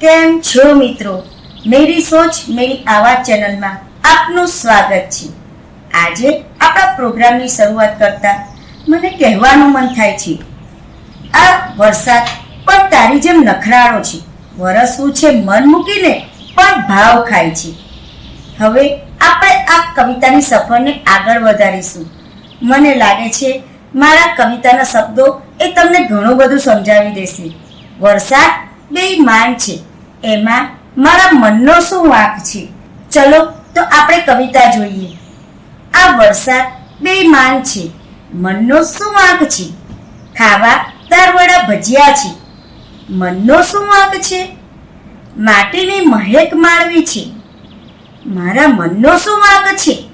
કેમ છો મિત્રો? મેરી સોચ, મેરી આવાજ ચેનલમાં આપનું સ્વાગત છે. આજે આપણા પ્રોગ્રામની શરૂઆત કરતા મને કહેવાનું મન થાય છે, આ વરસાદ પણ તારી જેમ નખરાળો છે. વરસવું છે મન મૂકીને પણ ભાવ ખાય છે. હવે આપણે આ કવિતાની સફરને આગળ વધારીશું. મને લાગે છે મારા કવિતાના શબ્દો એ તમને ઘણું બધું સમજાવી દેશે. વરસાદ બેઈમાન છે. એમાં મારા મનનો શું વાંક છે? ચલો, તો આપણે કવિતા જોઈએ. આ વરસાદ બેઈમાન છે. મનનો શું વાંક છે? ખાવા દારવડા ભજીયા છે. મનનો શું વાંક છે? માટીની મહેક માણવી છે. મારા મનનો શું વાંક છે?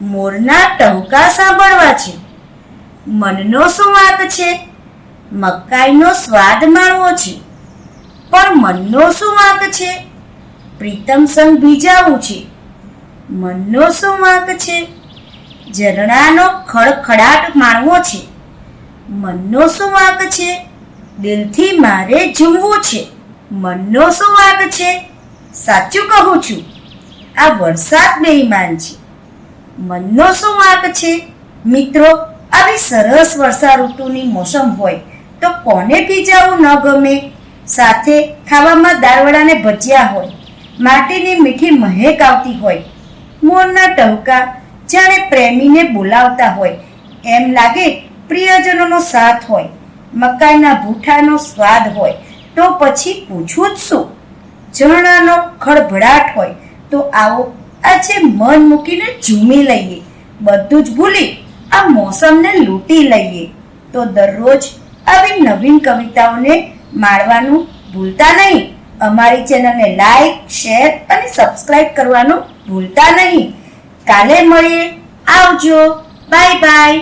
મોરના ટહુકા સાંભળવા છે. મનનો શું વાંક છે? મકાઈનો સ્વાદ માણવો છે. પણ મનનો શું વાંક છે? પ્રીતમ સંગ ભીજાવું છે. મનનો શું વાંક છે? ઝરણાનો ખડખડાટ માણવો છે. મનનો શું વાંક છે? દિલથી મારે ઝૂમવું છે. મનનો શું વાંક છે? સાચું કહું છું. આ વરસાદ બેઈમાન છે. મનનો શું વાંક છે? મિત્રો, આવી સરસ વર્ષા ઋતુની મોસમ હોય તો કોને ભીજાવું ન ગમે? સાથે ખાવામાં દારવડાને ભજીયા હોય, માટીની મીઠી મહેક આવતી હોય, મોરના ટહુકા જાણે પ્રેમીને બોલાવતા હોય, એમ લાગે પ્રિયજનોનો સાથ હોય, મકાઈના ભૂઠાનો સ્વાદ હોય, તો પછી પૂછવું જ શું? ઝરણાનો ખળભળાટ હોય, તો આવો આજે મન મૂકીને ઝૂમી લઈએ, બધું જ ભૂલી આ મોસમને લૂંટી લઈએ, તો દરરોજ આવી નવીન કવિતાઓને માણવાનું ભૂલતા નહીં. અમારી ચેનલને લાઈક શેર અને સબસ્ક્રાઇબ કરવાનું ભૂલતા નહીં. કાલે મળીએ. આવજો. Bye bye